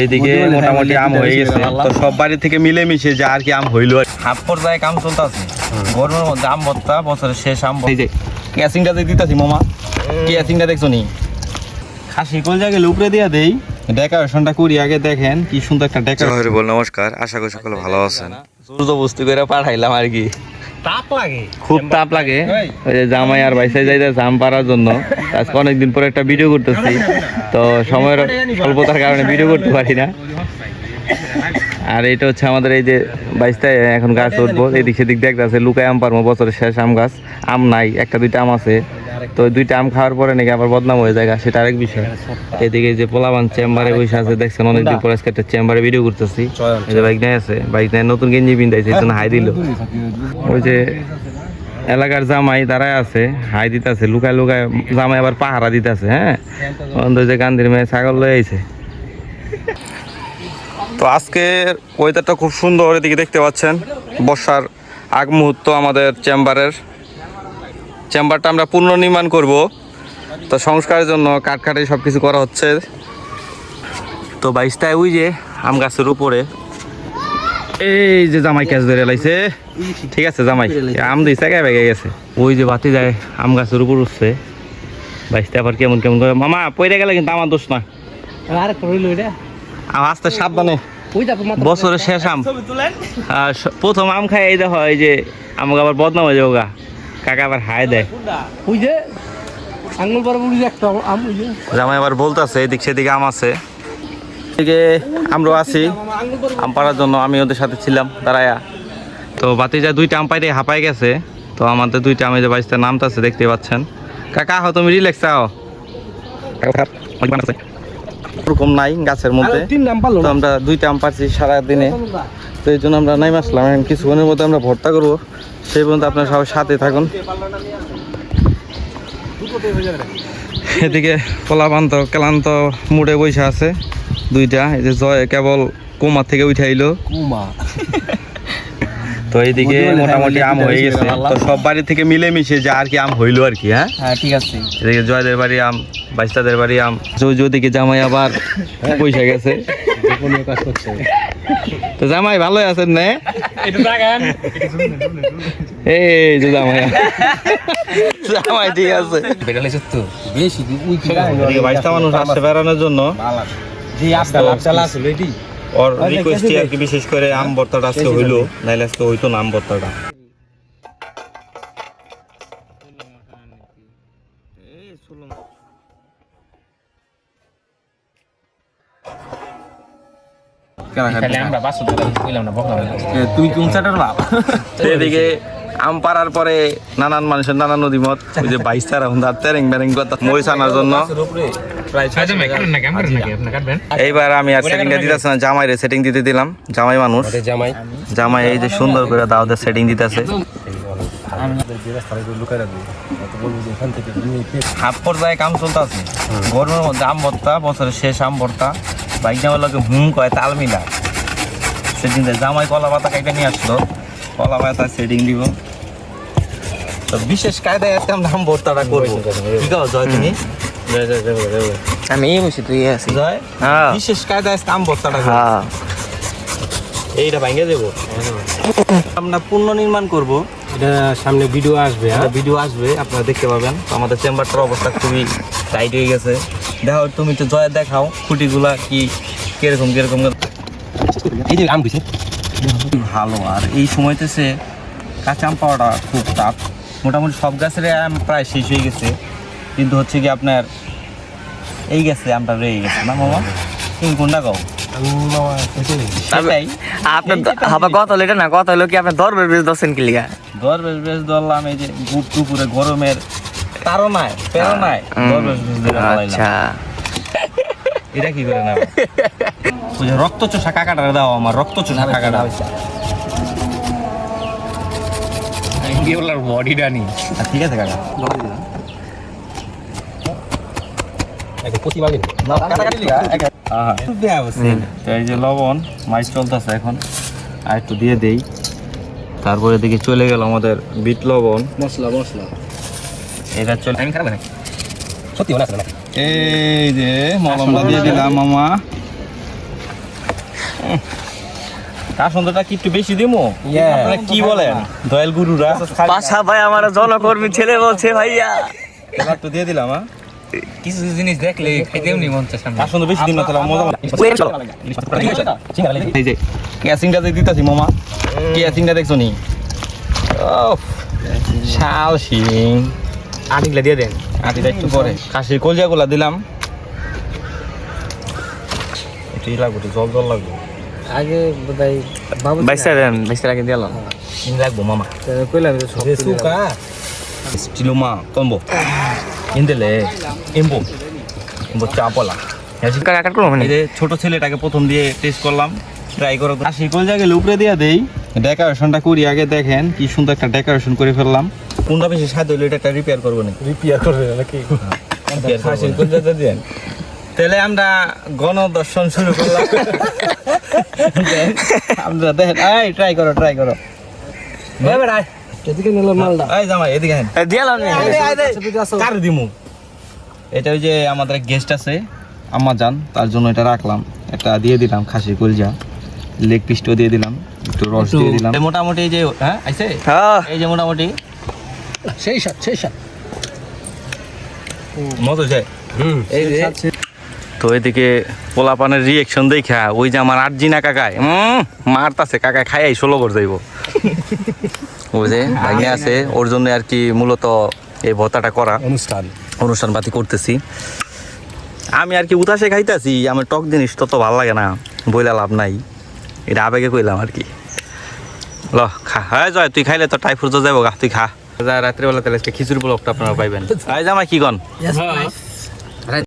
এইদিকে মোটামুটি আম হয়ে গেছে। তো সব বাড়ি থেকে মিলেমিশে যা আর কি আম হইল হাফ পর্যায়ে কাম চলতেছে। গরমের মধ্যে আম ভর্তা বছরের শেষ আম এই যে ক্যাসিংটা দিয়ে দিতেছি মামা ক্যাসিংটা দেখছ নি? খাসি কল জায়গায় উপরে দিয়া দেই। ডেকোরেশনটা করি আগে দেখেন কি সুন্দর একটা ডেকোরেশন বল নমস্কার। আশা করি সকলে ভালো আছেন। সূর্য বস্তি করে পাঠাইলাম আর কি। তাপ লাগে। খুব তাপ লাগে। ওই। যে জামাই আর বাইসাই যাই জাম পারার জন্য। আজকে অনেকদিন পরে একটা ভিডিও করতেছি। তো সময়ের স্বল্পতার কারণে ভিডিও করতে পারি না। আর এটা হচ্ছে আমাদের এই যে বাইশটা এখন গাছ উঠবো এদিক সেদিক দেখতে আছে লুকায় আম পারব বছরের শেষ আম গাছ। আম নাই একটা দুইটা আম আছে। তো দুইটা আম খাওয়ার পরে নাকি আবার বদনাম হয়ে যায় সেটা আরেক বিষয়। এদিকে যে পোলাবান চেম্বারে বসে আছে দেখছেন অনেকদিন পরে আজকে একটা চেম্বারে ভিডিও করতেছি। এই যে বাইক নিয়ে আছে বাইক নিয়ে নতুন গেঞ্জি পিন্ধাইছে এই জন্য হাই দিল। ওই যে এলাকার জামাই দাঁড়ায় আছে হাই দিতেছে লুকায় লুকায় জামাই আবার পাহারা দিতেছে হ্যাঁ? অন্ধ যে গান্ধীর মেয়ে ছাগল লয়ে আইছে। তো আজকের ওয়েদারটা খুব সুন্দর এদিকে দেখতে পাচ্ছেন বর্ষার আগ মুহূর্ত আমাদের চেম্বারের। চেম্বারটা আমরা পুনর্নির্মাণ করব। তো সংস্কারের জন্য কাঠ কাঠে সব কিছু করা হচ্ছে। তো বাইশটায় ওই যে আম গাছের উপরে। এই যে জামাই ক্যাচ ধরে লাইছে। ঠিক আছে জামাই। আম দিছে গায়ে বেগে গেছে। ওই যে বাতি যায় আম গাছের উপর উঠছে। বাইশটা আবার কেমন কেমন করে মামা পয়রা গেলে কিন্তু আমার দোষ না। আর আস্তে সাবধানে। বছরের শেষ আম। প্রথম আম খাই এই দেখো এই যে আমাকে আবার বদনাম হয়ে যাব গা। কাকা আবার হাই দেয়। ওই যে আঙ্গুল বড় বুড়ি একটা আম ওই যে। জামাই আবার বলতেছে এদিক সেদিক আম আছে। এদিকে আমরাও আছি। আম পাড়ার জন্য আমি ওদের সাথে ছিলাম দাঁড়ায়া। তো বাতিজা দুইটা আম পাইতে হাঁপাই গেছে। তো আমাদের দুইটা আমি যে বাইশটা নামতাছে দেখতে পাচ্ছেন। কাকা হো তুমি রিল্যাক্স আও ওরকম নাই গাছের মধ্যে। তো আমরা দুইটা আম পাচ্ছি সারাদিনে। তো এই জন্য আমরা নাই আসলাম। কিছুক্ষণের মধ্যে আমরা ভর্তা করব। সেই পর্যন্ত আপনার সবাই সাথে থাকুন। এদিকে পোলাপান্ত ক্লান্ত মুড়ে বসে আছে দুইটা। এই যে জয় কেবল কোমা থেকে উঠে আইলো। কুমা। তো এইদিকে মোটামুটি আম হয়ে গেছে। তো সব বাড়ি থেকে মিলেমিশে যা আর কি আম হইল আর কি হ্যাঁ? হ্যাঁ ঠিক আছে। এদিকে জয়দের বাড়ি আম বাইশটাদের বাড়ি আম। ওদিকে জামাই আবার পয়সা গেছে। কাজ করছে। তো জামাই ভালোই আছেন না? এই যে জামাই। জামাই ঠিক আছে। বেড়ালে সত্য বেশি মানুষ আসছে বেড়ানোর জন্য। ওর রিকোয়েস্টই আর কি বিশেষ করে আম ভর্তাটা আজকে হইল নাইলে আজকে হইতো না আম ভর্তাটা। আমরা বাসু কইলাম না বকলাম তুই কোন বাপ? এদিকে আম পাড়ার পরে নানান মানুষের নানান নদীমত ওই যে বাইশ তারা হুন্দা তেরেং বেরেং কথা মই আনার জন্য। আচ্ছা কাটবেন? এইবার আমি আর সেটিংটা দিতেছি না জামাই রে সেটিং দিতে দিলাম জামাই মানুষ। জামাই। জামাই এই যে সুন্দর করে দাওদের সেটিং দিতেছে। হাফ পর্যায়ে কাম চলতেছে। গরমের মধ্যে আম ভর্তা বছরের শেষ আম ভর্তা। বাইক লোকে হুম কয় তাল মিলা। সেদিন জামাই কলা পাতা কাইটা নিয়ে আসলো কলা পাতা সেটিং দিব। তো বিশেষ কায়দায় আজকে আমরা আম ভর্তাটা করব। কি কও জয় তুমি? আমি এই বসে তুই আছি জয়? হ্যাঁ। বিশেষ কায়দায় আজকে আম ভর্তাটা হ্যাঁ। এইটা ভাঙে দেবো। আমরা পুনর্নির্মাণ করব। এটা সামনে ভিডিও আসবে হ্যাঁ? ভিডিও আসবে আপনারা দেখতে পাবেন। আমাদের চেম্বারটার অবস্থা খুবই টাইট হয়ে গেছে। দেখো তুমি তো জয় দেখাও খুঁটিগুলা কি কীরকম কীরকম? এই যে আম দিছে। ভালো আর এই সময়তে সে কাঁচা আম পাওয়াটা খুব টাফ মোটামুটি সব গাছের আম প্রায় শেষ হয়ে গেছে। কিন্তু হচ্ছে কি আপনার এই গেছে আমটা রয়ে গেছে। না মামা? তুমি কোনটা গাও সেটাই আপনার কত হলো না কত হলো কি আপনার দরবের বেশ দশেন কি লিগা? দর বেশ বেশ ধরলাম এই যে গুপ টুপুরে গরমের বেশ ধরে আচ্ছা। এটা কি করে যে রক্ত চোষা কাকাটা দাও আমার রক্ত চোষা কাকাটা বডিটা নি। আচ্ছা, ঠিক আছে কাকা। তো এই যে লবণ চলতেছে এখন। আর একটু দিয়ে দেই। তারপরে দেখি চলে গেল আমাদের বিট লবণ। মশলা মশলা। এটা চলে সত্যি এই যে মলমটা দিয়ে দিলাম মামা। তার কি একটু বেশি দিমো? আপনারা কি বলেন? দয়াল গুরুরা। পাশা ভাই আমার জনকর্মী ছেলে বলছে ভাইয়া। এবার তো দিয়ে দিলাম হ্যাঁ। কিছু জিনিস দেখলে খাইতেও নি মন চায় সামনে। তার বেশি দিন না তাহলে মজা লাগে এই যে ক্যাসিংটা যে দিতেছি মামা। ক্যাসিংটা দেখছ নি? ওফ, শাল শিং। আটিগুলা দিয়ে দেন। আটিটা একটু পরে। খাসির কলজাগুলা দিলাম। লাগবে জল জল লাগবে। আগে বোধহয় দেন দিলাম। লাগবো মামা। কইলাম সুকা Stiloma, tombo. ইন্দেলে এম্বো এম্বো কাট করব মানে? এই যে ছোট ছেলেটাকে প্রথম দিয়ে টেস্ট করলাম ট্রাই করো আশি কোন জায়গায় উপরে দিয়ে দেই? ডেকোরেশনটা করি আগে দেখেন কি সুন্দর একটা ডেকোরেশন করে ফেললাম। কোনটা বেশি সাথে হইল এটা একটা রিপেয়ার করব না রিপেয়ার করবে নাকি? জায়গা দেন? তাহলে আমরা গণদর্শন শুরু করলাম। আমরা দেখেন এই ট্রাই করো ট্রাই করো। এদিকে নিল মালটা এই জামাই এদিকে আহেন। দিলাম কার দিমু? এটা ওই যে আমাদের গেস্ট আছে আম্মা যান তার জন্য এটা রাখলাম। এটা দিয়ে দিলাম খাসি কলজা। লেগ পিসটাও দিয়ে দিলাম একটু রস দিয়ে দিলাম। এই মোটামুটি যে হ্যাঁ আইছে? হ্যাঁ। এই যে মোটামুটি। সেই সাত সেই সাত। মজা হয়েছে। এই যে তো এদিকে পোলাপানের রিয়েকশন দেখা ওই যে আমার আর্জিনা কাকায় উম, মারতাছে কাকায় খাইয়াই ষোলো বর যাইব। বুঝে ভাঙে আছে ওর জন্য আর কি মূলত এই ভত্তাটা করা। অনুষ্ঠান। অনুষ্ঠান পাতি করতেছি। আমি আর কি উতাসে খাইতেছি আমার টক জিনিস তত ভালো লাগে না বইলা লাভ নাই। এটা আবেগে কইলাম আর কি। ল খা। হ্যাঁ জয় তুই খাইলে তো টাইফুড যাব গা তুই খা। রাত্রেবেলা তাহলে খিচুড়ি ব্লগটা আপনারা পাইবেন। আই জামাই কি কন? হ্যাঁ